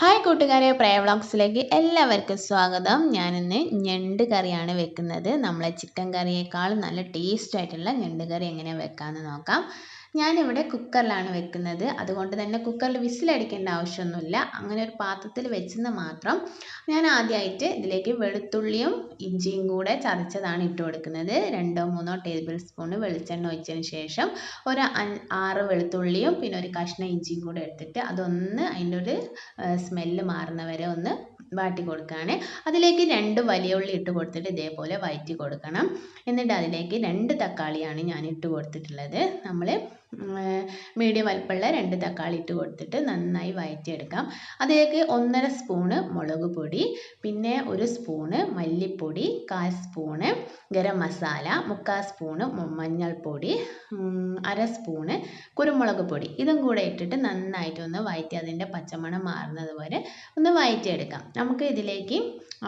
Hi കൂട്ടുകാരെ പ്രയ വ്ളോഗ്സിലേക്ക് എല്ലാവർക്കും സ്വാഗതം. ഞാനിന്ന് ഞണ്ട് കറിയാണ് വെക്കുന്നത്. നമ്മളെ ചിക്കൻ കറിയേക്കാൾ നല്ല ടേസ്റ്റ് ആയിട്ടുള്ള ഞണ്ട് കറി എങ്ങനെയാണ് വെക്കാമെന്ന് നോക്കാം. ഞാനിവിടെ കുക്കറിലാണ് വെക്കുന്നത്. അതുകൊണ്ട് തന്നെ കുക്കറിൽ വിസിലടിക്കേണ്ട ആവശ്യമൊന്നുമില്ല. അങ്ങനെ ഒരു പാത്രത്തിൽ വെച്ചെന്ന് മാത്രം ഞാൻ ആദ്യമായിട്ട് ഇതിലേക്ക് വെളുത്തുള്ളിയും ഇഞ്ചിയും കൂടെ ചതച്ചതാണ് ഇട്ട് കൊടുക്കുന്നത്. രണ്ടോ മൂന്നോ ടേബിൾ സ്പൂൺ വെളിച്ചെണ്ണ ഒഴിച്ചതിന് ശേഷം ഒരു ആറ് വെളുത്തുള്ളിയും പിന്നെ ഒരു കഷ്ണം ഇഞ്ചിയും കൂടെ എടുത്തിട്ട് അതൊന്ന് അതിന്റെ ഒരു സ്മെല്ല് മാറുന്നവരെ ഒന്ന് വാട്ടി കൊടുക്കുകയാണ്. അതിലേക്ക് രണ്ട് വലിയ ഉള്ളി ഇട്ട് കൊടുത്തിട്ട് ഇതേപോലെ വയറ്റി കൊടുക്കണം. എന്നിട്ട് അതിലേക്ക് രണ്ട് തക്കാളിയാണ് ഞാൻ ഇട്ട് കൊടുത്തിട്ടുള്ളത്. നമ്മൾ മീഡിയം വലിപ്പമുള്ള രണ്ട് തക്കാളി ഇട്ട് കൊടുത്തിട്ട് നന്നായി വഴറ്റിയെടുക്കാം അതിലേക്ക് ഒന്നര സ്പൂണ് മുളക് പൊടി പിന്നെ ഒരു സ്പൂണ് മല്ലിപ്പൊടി കാൽ സ്പൂണ് ഗരം മസാല മുക്കാൽ സ്പൂണ് മഞ്ഞൾപ്പൊടി അര സ്പൂണ് കുരുമുളക് പൊടി. ഇതും കൂടെ ഇട്ടിട്ട് നന്നായിട്ട് ഒന്ന് വഴറ്റി അതിന്റെ പച്ചമണം മാറുന്നത് വരെ ഒന്ന് വഴറ്റിയെടുക്കാം നമുക്ക് ഇതിലേക്ക്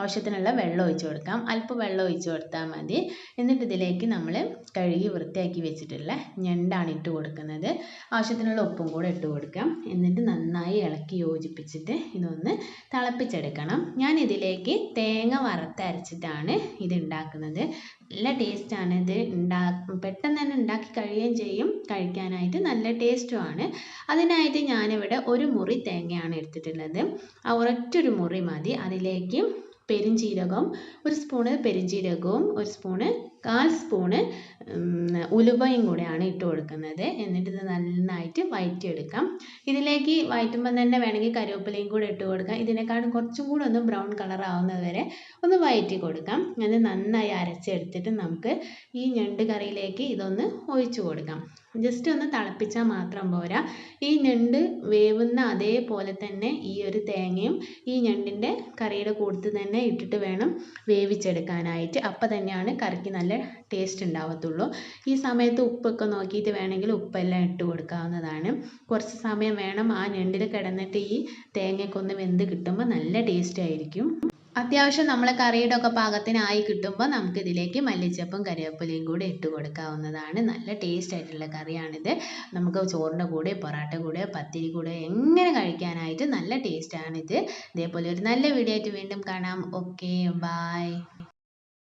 ആവശ്യത്തിനുള്ള വെള്ളം ഒഴിച്ചു കൊടുക്കാം. അല്പം വെള്ളം ഒഴിച്ചു കൊടുത്താൽ മതി. എന്നിട്ട് ഇതിലേക്ക് നമ്മൾ കഴുകി വൃത്തിയാക്കി വെച്ചിട്ടുള്ള ഞണ്ടാണ് ഇട്ട് കൊടുക്കുന്നത് ആവശ്യത്തിനുള്ള ഉപ്പും കൂടെ ഇട്ട് കൊടുക്കാം. എന്നിട്ട് നന്നായി ഇളക്കി യോജിപ്പിച്ചിട്ട് ഇതൊന്ന് തിളപ്പിച്ചെടുക്കണം. ഞാൻ ഇതിലേക്ക് തേങ്ങ വറുത്തരച്ചിട്ടാണ് ഇത് ഉണ്ടാക്കുന്നത് നല്ല ടേസ്റ്റാണ് ഇത് ഉണ്ടാ പെട്ടെന്ന് തന്നെ ഉണ്ടാക്കി കഴിയുകയും ചെയ്യും. കഴിക്കാനായിട്ട് നല്ല ടേസ്റ്റുമാണ് അതിനായിട്ട് ഞാനിവിടെ ഒരു മുറി തേങ്ങയാണ് എടുത്തിട്ടുള്ളത്. ഒരൊറ്റൊരു മുറി മതി. അതിലേക്ക് പെരുംജീരകം ഒരു സ്പൂണ് പെരുംജീരകവും ഒരു സ്പൂണ് കാൽ സ്പൂണ് ഉലുവയും കൂടെയാണ് ഇട്ട് കൊടുക്കുന്നത്. എന്നിട്ട് ഇത് നന്നായിട്ട് വഴറ്റിയെടുക്കാം ഇതിലേക്ക് വഴറ്റുമ്പോൾ തന്നെ വേണമെങ്കിൽ കറിവേപ്പിലയും കൂടെ ഇട്ട് കൊടുക്കാം. ഇതിനേക്കാളും കുറച്ചും കൂടെ ഒന്ന് ബ്രൗൺ കളർ ആവുന്നത് വരെ ഒന്ന് വഴറ്റി കൊടുക്കാം. അത് നന്നായി അരച്ചെടുത്തിട്ട് നമുക്ക് ഈ ഞണ്ട് കറിയിലേക്ക് ഇതൊന്ന് ഒഴിച്ചു കൊടുക്കാം. ജസ്റ്റ് ഒന്ന് തിളപ്പിച്ചാൽ മാത്രം പോരാ. ഈ ഞണ്ട് വേവുന്ന അതേപോലെ തന്നെ ഈ ഒരു തേങ്ങയും ഈ ഞണ്ടിന്റെ കറിയുടെ കൂട്ടത്തിൽ തന്നെ ഇട്ടിട്ട് വേണം വേവിച്ചെടുക്കാനായിട്ട്. അപ്പം തന്നെയാണ് കറിക്ക് നല്ല ടേസ്റ്റ് ഉണ്ടാവത്തുള്ളൂ ഈ സമയത്ത് ഉപ്പൊക്കെ നോക്കിയിട്ട് വേണമെങ്കിൽ ഉപ്പെല്ലാം ഇട്ട് കൊടുക്കാവുന്നതാണ്. കുറച്ച് സമയം വേണം ആ ഞണ്ടിൽ കിടന്നിട്ട് ഈ തേങ്ങയൊക്കെ ഒന്ന് വെന്ത് കിട്ടുമ്പോൾ നല്ല ടേസ്റ്റ് ആയിരിക്കും. അത്യാവശ്യം നമ്മൾ കറിയുടെ ഒക്കെ പാകത്തിനായി കിട്ടുമ്പോൾ നമുക്ക് ഇതിലേക്ക് മല്ലിച്ചപ്പും കറിവേപ്പിലയും കൂടെ ഇട്ട് കൊടുക്കാവുന്നതാണ്. നല്ല ടേസ്റ്റ് ആയിട്ടുള്ള കറിയാണിത്. നമുക്ക് ചോറിന്റെ കൂടെ പൊറാട്ട കൂടെ പത്തിരി കൂടെ എങ്ങനെ കഴിക്കാനായിട്ട് നല്ല ടേസ്റ്റാണിത് ഇതേപോലെ ഒരു നല്ല വീഡിയോ ആയിട്ട് വീണ്ടും കാണാം. Okay bye